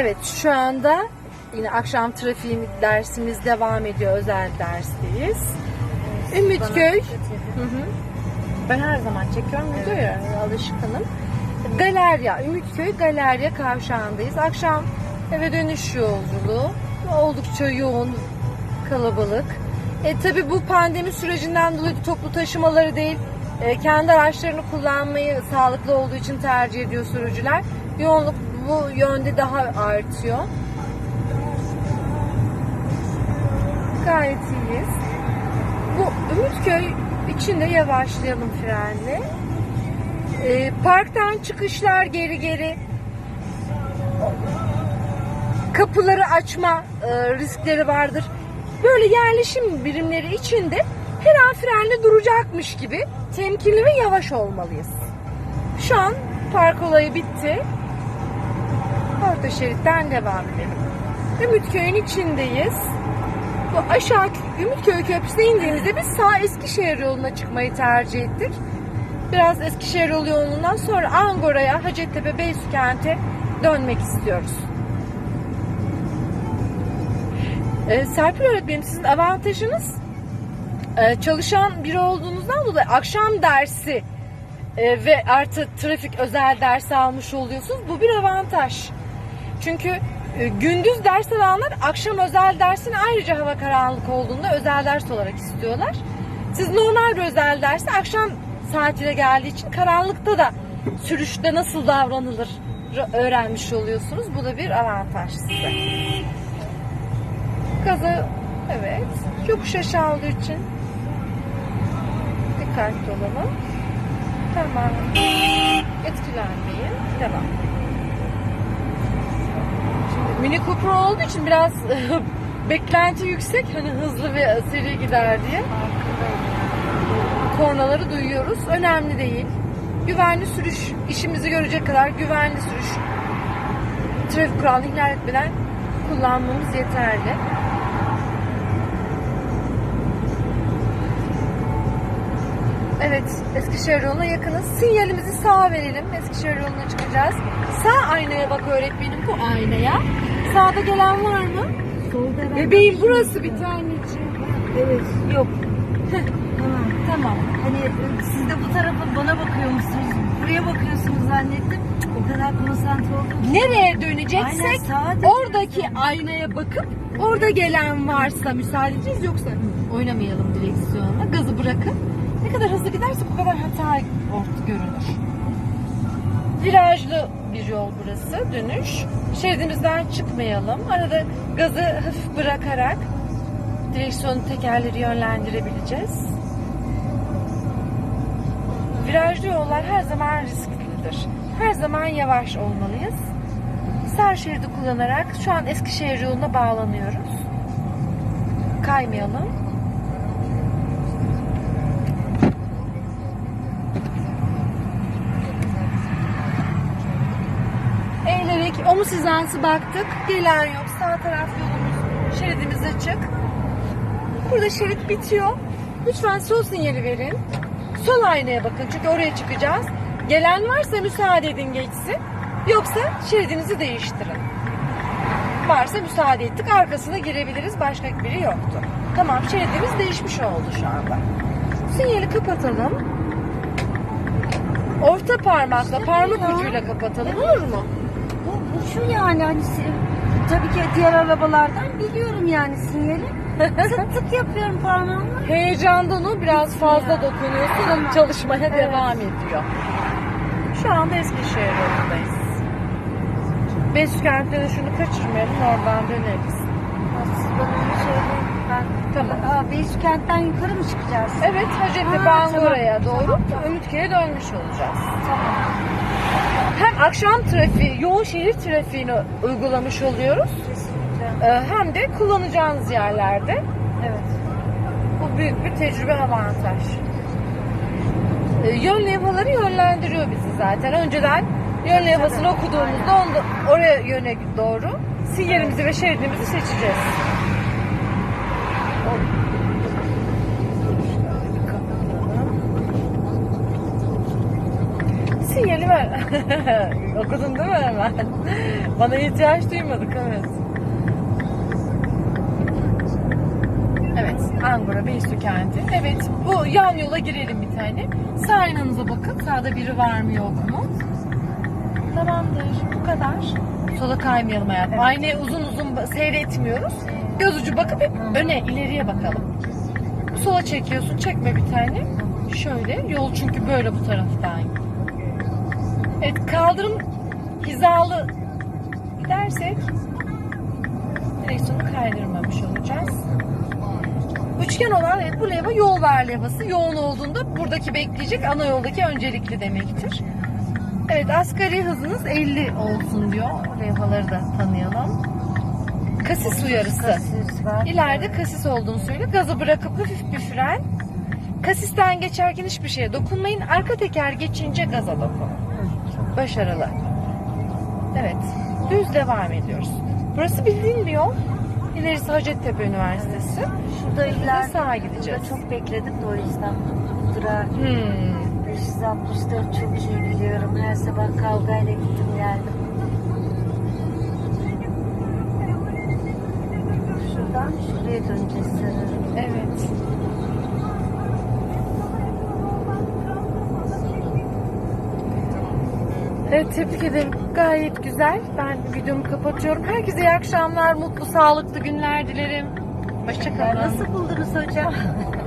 Evet şu anda yine akşam trafiği dersimiz devam ediyor. Özel dersteyiz. Ümitköy. Hı hı. Ben her zaman çekiyorum videoyu. ya, Alışkınım. Galerya, Ümitköy Galerya kavşağındayız. Akşam eve dönüş yolculuğu. Oldukça yoğun, kalabalık. E, tabii bu pandemi sürecinden dolayı toplu taşımaları değil, e, kendi araçlarını kullanmayı sağlıklı olduğu için tercih ediyor sürücüler. Yoğunluk bu yönde daha artıyor. Gayet iyiyiz. Bu Ümitköy içinde yavaşlayalım frenle. E, parktan çıkışlar geri geri. Kapıları açma e, riskleri vardır. Böyle yerleşim birimleri içinde her an frenle duracakmış gibi temkinli ve yavaş olmalıyız. Şu an park olayı bitti. Orta şeritten devam edelim. Ümitköy'ün içindeyiz. Bu aşağı Ümitköy Köprüsü'ne indiğimizde biz sağ Eskişehir yoluna çıkmayı tercih ettik. Biraz Eskişehir yolu yolundan sonra Angora'ya, Hacettepe, Beysükent'e dönmek istiyoruz. Ee, Serpil öğretmenim sizin avantajınız e, çalışan biri olduğunuzdan dolayı akşam dersi e, ve artı trafik özel dersi almış oluyorsunuz. Bu bir avantaj. Çünkü e, gündüz ders alanlar akşam özel dersini ayrıca hava karanlık olduğunda özel ders olarak istiyorlar. Siz normal bir özel dersi akşam saatine geldiği için karanlıkta da sürüşte nasıl davranılır öğrenmiş oluyorsunuz. Bu da bir avantaj size. Gazı evet. Yokuş aşağı olduğu için dikkatli olalım. Tamam. Etkilenmeyin. Devam. Mini Cooper olduğu için biraz beklenti yüksek. Hani hızlı ve seri gider diye. Kornaları duyuyoruz. Önemli değil. Güvenli sürüş, işimizi görecek kadar güvenli sürüş. Trafik kuralını ihlal etmeden kullanmamız yeterli. Evet, Eskişehir yoluna yakınız. Sinyalimizi sağa verelim. Eskişehir yoluna çıkacağız. Sağ aynaya bak öğretmenim bu aynaya. Sağda gelen var mı? Solda ben Bebeğim burası bir taneciğim. Evet, yok. tamam. Tamam. Hani e, siz de bu tarafa bana bakıyormuşsunuz. Buraya bakıyorsunuz zannettim. O kadar konsantre oldum. Nereye döneceksek Aynen, sağa dön- oradaki aynaya bakıp orada gelen varsa müsaade edeceğiz yoksa oynamayalım direksiyonla. Gazı bırakın. Ne kadar hızlı giderse o kadar hata ort görünür. Virajlı bir yol burası dönüş. Şeridimizden çıkmayalım. Arada gazı hafif bırakarak direksiyonun tekerleri yönlendirebileceğiz. Virajlı yollar her zaman risklidir. Her zaman yavaş olmalıyız. Sağ şeridi kullanarak şu an Eskişehir yoluna bağlanıyoruz. Kaymayalım. Eğilerek omuz hizası baktık. Gelen yok. Sağ taraf yolumuz. Şeridimiz açık. Burada şerit bitiyor. Lütfen sol sinyali verin. Sol aynaya bakın çünkü oraya çıkacağız. Gelen varsa müsaade edin geçsin. Yoksa şeridinizi değiştirin. Varsa müsaade ettik. Arkasına girebiliriz. Başka biri yoktu. Tamam şeridimiz değişmiş oldu şu anda. Sinyali kapatalım. Orta parmakla, parmak ucuyla kapatalım. Olur mu? Bu, şu yani hani tabii ki diğer arabalardan biliyorum yani sinyali. tık tık yapıyorum parmağımla. Heyecandan o biraz fazla dokunuyorsun. Tamam. Çalışmaya Evet. devam ediyor. Şu anda Eskişehir yolundayız. Beşkent'te de şunu kaçırmayalım. Oradan döneriz. Siz bana onu söyleyin. Ben... Tamam. Aa, Beşikent'ten yukarı mı çıkacağız? Evet Hacettepe tamam. doğru Tamam, tamam. Ümitköy'e dönmüş olacağız. Tamam. Hem akşam trafiği, yoğun şehir trafiğini uygulamış oluyoruz. Kesinlikle. e, Hem de kullanacağınız yerlerde. Evet. Bu büyük bir tecrübe avantaj. E, Yön levhaları yönlendiriyor bizi zaten. Önceden yön levhasını okuduğumuzda onda, oraya yöne doğru sinyalimizi ve şeridimizi seçeceğiz. Sinyal ver. Okudun değil mi hemen? Bana ihtiyaç duymadık evet. Evet, Angora Beysu kenti. Evet, bu yan yola girelim bir tane. Sağ aynanıza bakın, sağda biri var mı yok mu? Tamamdır, bu kadar. Sola kaymayalım hayatım. Aynayı uzun uzun ba- seyretmiyoruz. Göz ucu bakıp hep öne, ileriye bakalım. Sola çekiyorsun, çekme bir tane. Şöyle, yol çünkü böyle bu taraftan. Evet, kaldırım hizalı gidersek direksiyonu kaydırmamış olacağız. Üçgen olan evet, bu leva yol ver levhası. Yoğun olduğunda buradaki bekleyecek ana yoldaki öncelikli demektir. Evet asgari hızınız 50 olsun diyor. Levhaları da tanıyalım. Kasis uyarısı. Kasis var. İleride kasis olduğunu söylüyor. Gazı bırakıp hafif bir fren. Kasisten geçerken hiçbir şeye dokunmayın. Arka teker geçince gaza dokunun. Başarılı. Evet. Düz devam ediyoruz. Burası bildiğin bir yol. İlerisi Hacettepe Üniversitesi. Şurada ileride sağa gideceğiz. Burada çok bekledim de o yüzden. Durağı Hmm. 564 çok iyi biliyorum. Her sabah kavgayla gittim geldim. Şuradan şuraya döneceğiz sanırım. Evet tebrik ederim. Gayet güzel. Ben videomu kapatıyorum. Herkese iyi akşamlar, mutlu, sağlıklı günler dilerim. Hoşçakalın. Nasıl buldunuz hocam?